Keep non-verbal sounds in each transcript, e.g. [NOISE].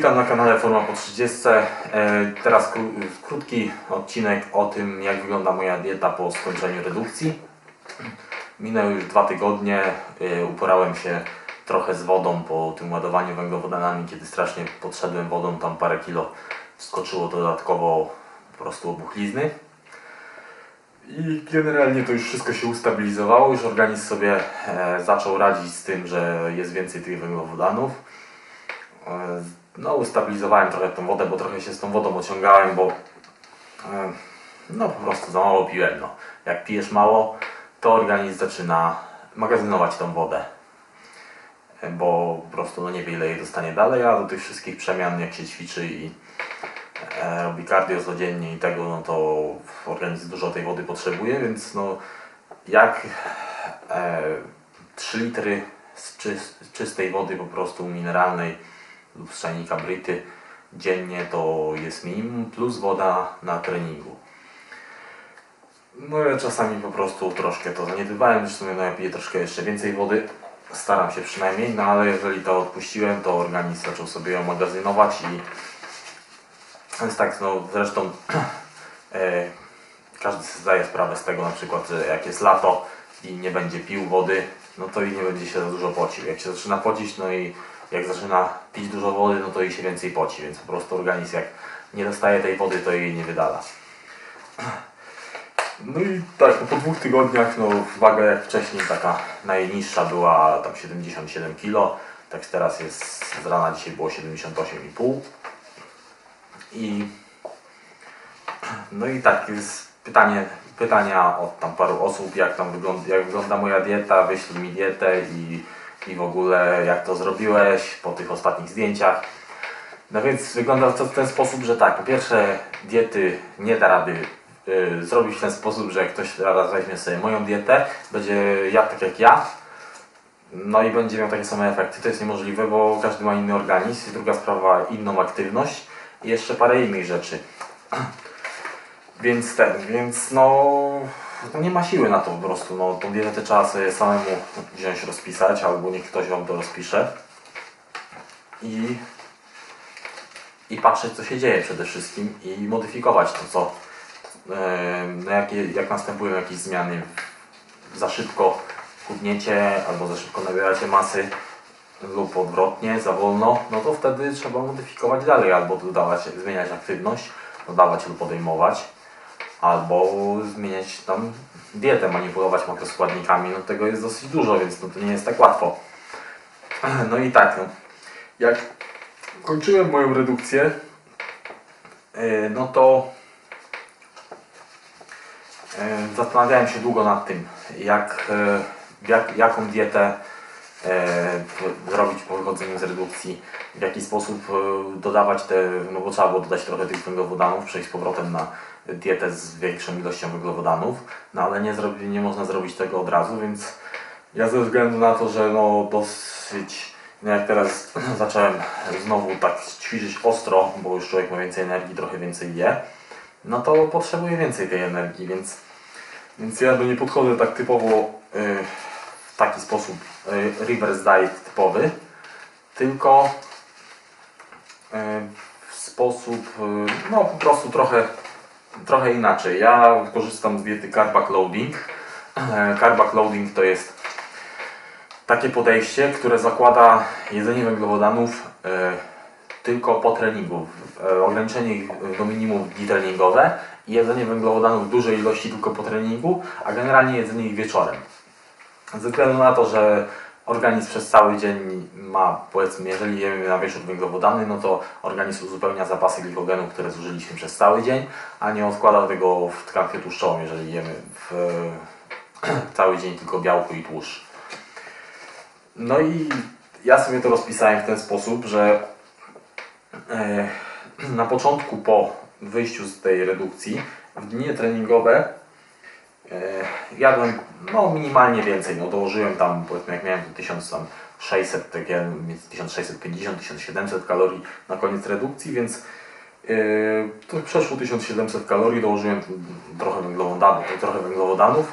witam na kanale Forma po 30. E, Teraz kró- krótki odcinek o tym, jak wygląda moja dieta po skończeniu redukcji. Minęły już dwa tygodnie, e, uporałem się trochę z wodą po tym ładowaniu węglowodanami, kiedy strasznie podszedłem wodą, tam parę kilo skoczyło dodatkowo po prostu obuchlizny. I generalnie to już wszystko się ustabilizowało, już organizm sobie e, zaczął radzić z tym, że jest więcej tych węglowodanów. No, ustabilizowałem trochę tą wodę, bo trochę się z tą wodą ociągałem, bo e, no po prostu za mało piłem. No. Jak pijesz mało, to organizm zaczyna magazynować tą wodę, bo po prostu no nie wie ile jej dostanie dalej, a do tych wszystkich przemian jak się ćwiczy i e, robi cardio codziennie i tego, no to organizm dużo tej wody potrzebuje, więc no jak e, 3 litry z czys- czystej wody po prostu mineralnej czajnika Bryty dziennie to jest minimum plus woda na treningu. No ja czasami po prostu troszkę to zaniedbywałem, zresztą no ja piję troszkę jeszcze więcej wody, staram się przynajmniej, no ale jeżeli to odpuściłem, to organizm zaczął sobie ją magazynować i więc tak, no zresztą [CLEARS THROAT] e, każdy sobie zdaje sprawę z tego na przykład, że jak jest lato i nie będzie pił wody, no to i nie będzie się za dużo pocił. Jak się zaczyna pocić, no i jak zaczyna pić dużo wody, no to i się więcej poci, więc po prostu organizm jak nie dostaje tej wody, to jej nie wydala. No i tak, po dwóch tygodniach, no waga jak wcześniej taka najniższa była tam 77 kg, tak teraz jest z rana dzisiaj było 78,5 i no i tak jest pytanie, pytania od tam paru osób, jak tam wygląda, jak wygląda moja dieta, wyślij mi dietę i, i w ogóle jak to zrobiłeś po tych ostatnich zdjęciach. No więc wygląda to w ten sposób, że tak, po pierwsze diety nie da rady y, zrobić w ten sposób, że ktoś teraz weźmie sobie moją dietę, będzie jadł tak jak ja, no i będzie miał takie same efekty. To jest niemożliwe, bo każdy ma inny organizm. Druga sprawa, inną aktywność i jeszcze parę innych rzeczy. [CLEARS THROAT] Więc ten, więc no, no nie ma siły na to po prostu. No, tą dietę trzeba sobie samemu wziąć, rozpisać, albo niech ktoś wam to rozpisze. I, i patrzeć, co się dzieje przede wszystkim i modyfikować to, co, e, no jakie, jak następują jakieś zmiany za szybko chudniecie albo za szybko nabieracie masy lub odwrotnie, za wolno, no to wtedy trzeba modyfikować dalej albo dodawać, zmieniać aktywność, dodawać lub podejmować, albo zmieniać tam dietę, manipulować makroskładnikami, no tego jest dosyć dużo, więc no to nie jest tak łatwo. [CLEARS THROAT] No i tak, no, jak kończyłem moją redukcję, yy, no to E, Zastanawiałem się długo nad tym, jak, e, jak, jaką dietę zrobić po wychodzeniu z redukcji, w jaki sposób dodawać te, no bo trzeba było dodać trochę tych węglowodanów, przejść z powrotem na dietę z większą ilością węglowodanów, no ale nie, zrobi, nie można zrobić tego od razu, więc ja ze względu na to, że no dosyć, no jak teraz [CLEARS THROAT] zacząłem znowu tak ćwiczyć ostro, bo już człowiek ma więcej energii, trochę więcej je, no to potrzebuję więcej tej energii, więc, więc ja do nie podchodzę tak typowo y, w taki sposób y, reverse diet typowy, tylko y, w sposób y, no po prostu trochę, trochę inaczej. Ja korzystam z diety carb loading. [CLEARS THROAT] Carb loading to jest takie podejście, które zakłada jedzenie węglowodanów e, tylko po treningu. E, ograniczenie ich do minimum dni treningowe i jedzenie węglowodanów w dużej ilości tylko po treningu, a generalnie jedzenie ich wieczorem. Ze względu na to, że organizm przez cały dzień ma, powiedzmy, jeżeli jemy na wieczór węglowodany, no to organizm uzupełnia zapasy glikogenu, które zużyliśmy przez cały dzień, a nie odkłada tego w tkankę tłuszczową, jeżeli jemy w, [CLEARS THROAT] cały dzień tylko białko i tłuszcz. No i ja sobie to rozpisałem w ten sposób, że e, [CLEARS THROAT] na początku po wyjściu z tej redukcji w dni treningowe e, jadłem no, minimalnie więcej. No, dołożyłem tam, powiedzmy, jak miałem 1600, takie między 1650-1700 kalorii na koniec redukcji, więc e, to przeszło 1700 kalorii, dołożyłem trochę węglowodanów, trochę węglowodanów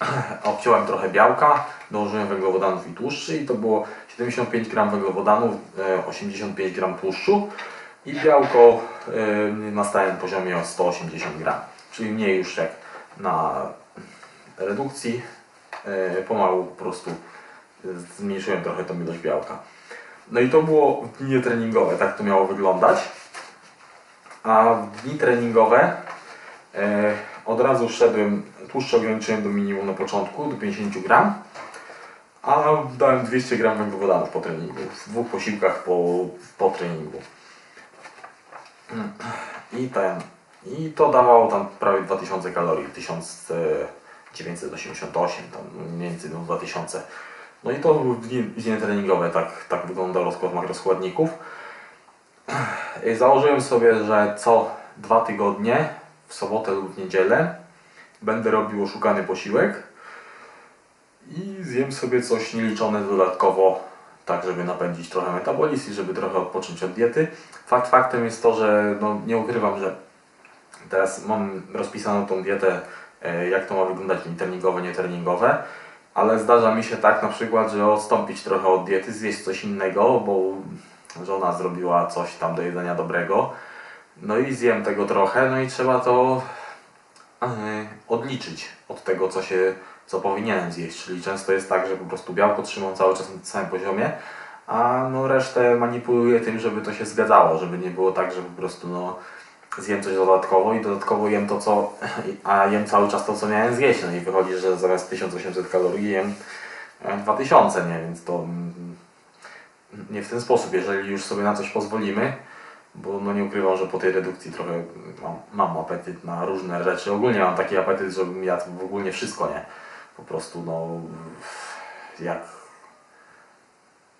[CLEARS THROAT] obciąłem trochę białka, dołożyłem węglowodanów i tłuszczy i to było 75 gram węglowodanów, e, 85 gram tłuszczu i białko e, na stałym poziomie o 180 gram, czyli mniej już jak na redukcji, e, pomału po prostu e, zmniejszyłem trochę tą ilość białka. No i to było w dni treningowe, tak to miało wyglądać. A w dni treningowe e, od razu szedłem, tłuszcz ograniczyłem do minimum na początku, do 50 gram, a dałem 200 gram węglowodanów po treningu, w dwóch posiłkach po, po treningu. I ten, i to dawało tam prawie 2000 kalorii, 1988, tam mniej więcej no 2000. No i to dni treningowe, tak, tak wyglądał rozkład makroskładników. I Założyłem sobie, że co dwa tygodnie, w sobotę lub w niedzielę, będę robił oszukany posiłek i zjem sobie coś nieliczone dodatkowo, tak żeby napędzić trochę metabolizm i żeby trochę odpocząć od diety. Fakt faktem jest to, że no, nie ukrywam, że teraz mam rozpisaną tą dietę, jak to ma wyglądać treningowe, nietreningowe, ale zdarza mi się tak na przykład, że odstąpić trochę od diety, zjeść coś innego, bo żona zrobiła coś tam do jedzenia dobrego. No i zjem tego trochę, no i trzeba to yy, odliczyć od tego, co się, co powinienem zjeść. Czyli często jest tak, że po prostu białko trzymam cały czas na tym samym poziomie, a no resztę manipuluję tym, żeby to się zgadzało, żeby nie było tak, że po prostu no zjem coś dodatkowo i dodatkowo jem to, co, [LAUGHS] a jem cały czas to, co miałem zjeść. No i wychodzi, że zamiast 1800 kalorii jem e, 2000, nie? Więc to mm, nie w ten sposób, jeżeli już sobie na coś pozwolimy, bo no nie ukrywam, że po tej redukcji trochę mam, mam apetyt na różne rzeczy. Ogólnie mam taki apetyt, żebym jadł w ogóle wszystko, nie? Po prostu no jak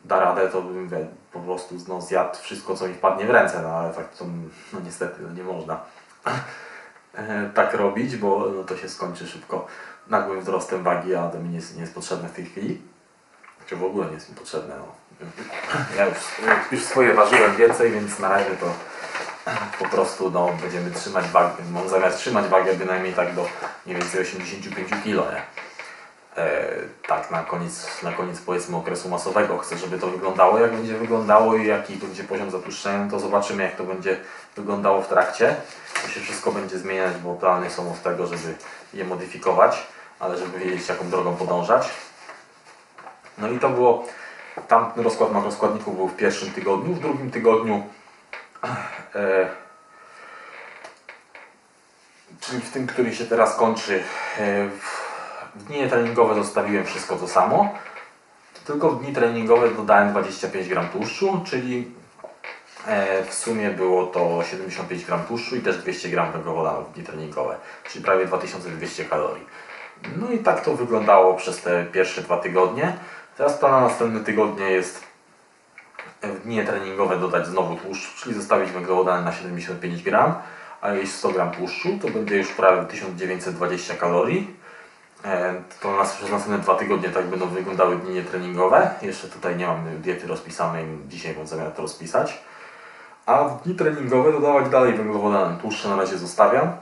da radę, to bym wie, po prostu no, zjadł wszystko, co mi wpadnie w ręce, no ale tak to no, niestety no, nie można [LAUGHS] e, tak robić, bo no, to się skończy szybko nagłym wzrostem wagi, a to mi nie jest, nie jest potrzebne w tej chwili. Czy w ogóle nie jest mi potrzebne. No. Ja już, już swoje ważyłem więcej, więc na razie to po prostu no, będziemy trzymać wagę, mam zamiar trzymać wagę bynajmniej tak do mniej więcej 85 kg, nie? E, tak, na koniec, na koniec powiedzmy okresu masowego chcę, żeby to wyglądało. Jak będzie wyglądało i jaki będzie poziom zatłuszczenia, to zobaczymy jak to będzie wyglądało w trakcie. To się wszystko będzie zmieniać, bo plany są od tego, żeby je modyfikować, ale żeby wiedzieć jaką drogą podążać. No i to było, tamten rozkład makroskładników był w pierwszym tygodniu, w drugim tygodniu e, czyli w tym, który się teraz kończy, e, w dni treningowe zostawiłem wszystko to samo, tylko w dni treningowe dodałem 25 gram tłuszczu, czyli e, w sumie było to 75 gram tłuszczu i też 200 gram węglowodanów w dni treningowe, czyli prawie 2200 kalorii. No i tak to wyglądało przez te pierwsze dwa tygodnie. Teraz plan na następne tygodnie jest w dni treningowe dodać znowu tłuszcz, czyli zostawić węglowodany na 75 gram, a jeść 100 gram tłuszczu, to będzie już prawie 1920 kalorii. To nas, przez następne dwa tygodnie tak będą wyglądały dni treningowe. Jeszcze tutaj nie mam diety rozpisanej, dzisiaj mam zamiar to rozpisać. A w dni treningowe dodawać dalej węglowodany. Tłuszcze na razie zostawiam,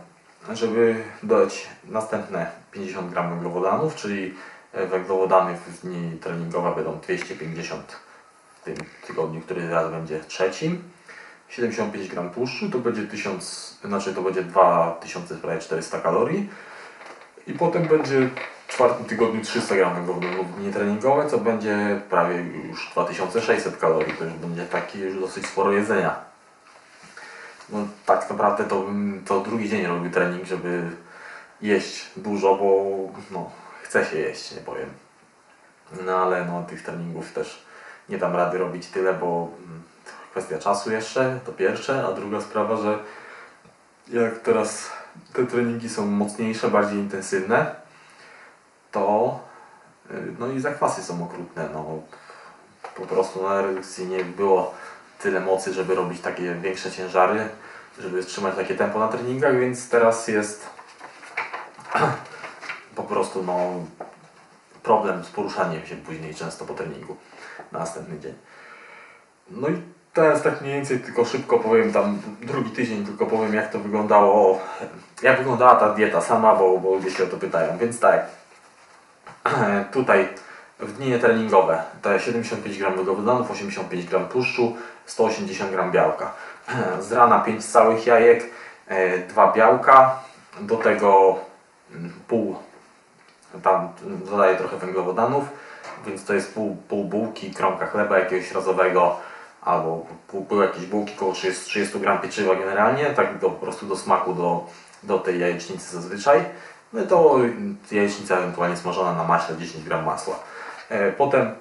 żeby dodać następne 50 gram węglowodanów, czyli e, węglowodany w dni treningowe będą 250 w tym tygodniu, który teraz będzie trzecim. 75 gram tłuszczu to będzie 1000, znaczy to będzie 2400 kalorii. I potem będzie w czwartym tygodniu 300 gram węglowodanów w dni treningowe, co będzie prawie już 2600 kalorii. To już będzie takie już dosyć sporo jedzenia. No tak naprawdę to to drugi dzień robił trening, żeby jeść dużo, bo no, chce się jeść, nie powiem. No ale no tych treningów też nie dam rady robić tyle, bo mm, kwestia czasu jeszcze, to pierwsze, a druga sprawa, że jak teraz te treningi są mocniejsze, bardziej intensywne, to y, no i zakwasy są okrutne. No, po prostu na redukcji nie było tyle mocy, żeby robić takie większe ciężary, żeby trzymać takie tempo na treningach, więc teraz jest [CLEARS THROAT] po prostu no, problem z poruszaniem się później często po treningu na następny dzień. No i teraz tak mniej więcej tylko szybko powiem tam drugi tydzień tylko powiem jak to wyglądało, jak wyglądała ta dieta sama, bo, bo ludzie się o to pytają. Więc tak, [CLEARS THROAT] tutaj w dni treningowe te 75 gram węglowodanów, 85 gram tłuszczu, 180 gram białka. [CLEARS THROAT] Z rana 5 całych jajek, 2 białka, do tego mm, pół, tam dodaję trochę węglowodanów, więc to jest pół, pół bułki, kromka chleba jakiegoś razowego, albo pół jakiejś bułki, około 30, 30 gram pieczywa generalnie, tak do, po prostu do smaku do, do tej jajecznicy zazwyczaj. No to jajecznica ewentualnie smażona na maśle, 10 gram masła. E, Potem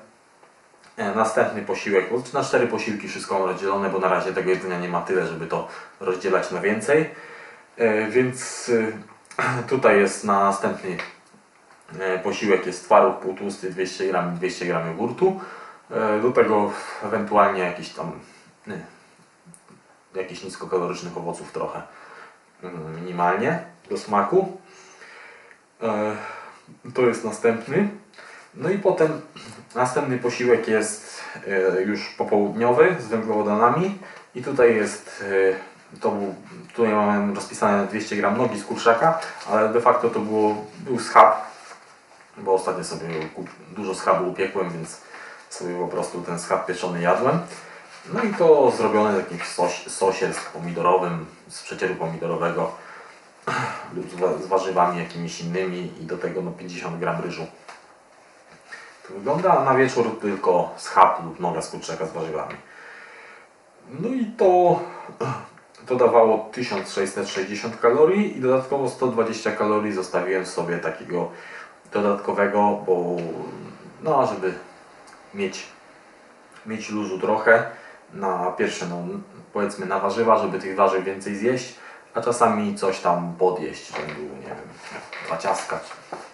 e, następny posiłek, bo na cztery posiłki wszystko rozdzielone, bo na razie tego jedzenia nie ma tyle, żeby to rozdzielać na więcej. E, Więc [CLEARS THROAT] tutaj jest na następny posiłek jest twaróg półtłusty 200 gram 200 gram jogurtu. E, Do tego ewentualnie jakiś tam nie, jakichś niskokalorycznych owoców trochę mm, minimalnie do smaku. E, To jest następny. No i potem następny posiłek jest e, już popołudniowy z węglowodanami i tutaj jest to był, tutaj mamy rozpisane 200 gram nogi z kurczaka, ale de facto to było, był schab, bo ostatnio sobie dużo schabu upiekłem, więc sobie po prostu ten schab pieczony jadłem. No i to zrobione w jakimś sos, sosie z pomidorowym, z przecieru pomidorowego [CLEARS THROAT] lub z, wa- z warzywami jakimiś innymi i do tego no 50 gram ryżu. To wygląda na wieczór tylko schab lub noga z kurczaka z warzywami. No i to, [CLEARS THROAT] to dawało 1660 kalorii i dodatkowo 120 kalorii zostawiłem sobie takiego dodatkowego, bo no, żeby mieć, mieć luzu trochę na pierwsze, no, powiedzmy na warzywa, żeby tych warzyw więcej zjeść, a czasami coś tam podjeść, rzędu, nie wiem, dwa ciastka,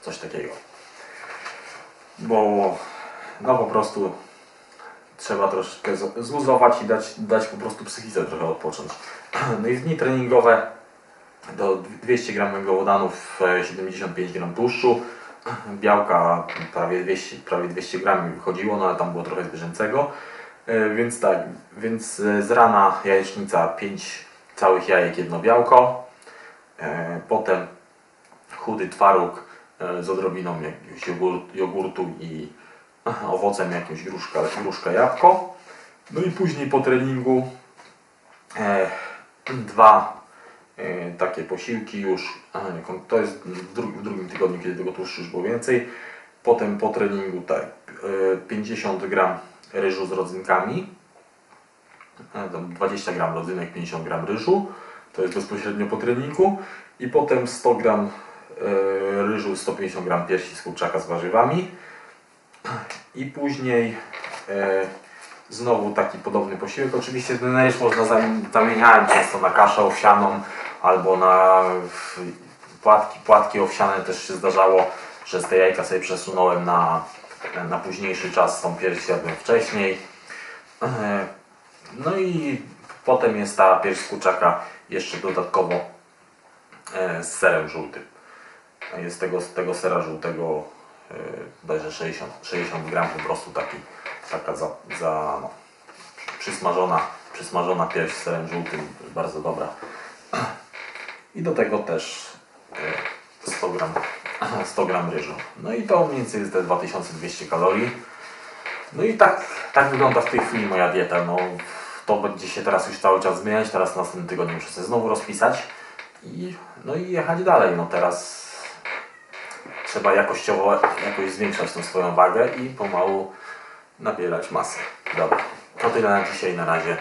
coś takiego. Bo no po prostu trzeba troszeczkę zluzować i dać, dać po prostu psychice trochę odpocząć. [CLEARS THROAT] No i w dni treningowe do 200 gram węglowodanów, e, 75 gram tłuszczu, białka prawie 200, prawie 200 gram wychodziło, no ale tam było trochę zwierzęcego. E, Więc tak, więc e, z rana jajecznica 5 całych jajek, jedno białko. E, Potem chudy twaróg z odrobiną jakiegoś jogurt, jogurtu i owocem jakimś gruszka, gruszka jabłko. No i później po treningu dwa takie posiłki już, e, kon- to jest w, dru, w drugim tygodniu, kiedy tego tłuszczu już było więcej. Potem po treningu tak, e, 50 gram ryżu z rodzynkami, e, tam 20 gram rodzynek, 50 gram ryżu, to jest bezpośrednio po treningu. I potem 100 gram e, ryżu, 150 gram piersi z kurczaka z warzywami. I później e, znowu taki podobny posiłek. Oczywiście ten ryż można zam- zamieniałem często na kaszę owsianą albo na płatki, płatki owsiane też się zdarzało, że z te jajka sobie przesunąłem na, na późniejszy czas, tą pierś jadłem wcześniej. E, No i potem jest ta pierś z jeszcze dodatkowo e, z serem żółtym. Jest tego, tego sera żółtego e, bodajże 60, 60 gram po prostu taki, taka za, za no, przysmażona, przysmażona pierś z serem żółtym, bardzo dobra. I do tego też e, 100 gram, [LAUGHS] 100 gram ryżu. No i to mniej więcej jest te 2200 kalorii. No i tak, tak wygląda w tej chwili moja dieta. No, to będzie się teraz już cały czas zmieniać. Teraz w następnym tygodniu muszę sobie znowu rozpisać i, no i jechać dalej. No teraz trzeba jakościowo jakoś zwiększać tą swoją wagę i pomału nabierać masę. Dobra, to tyle na dzisiaj. Na razie.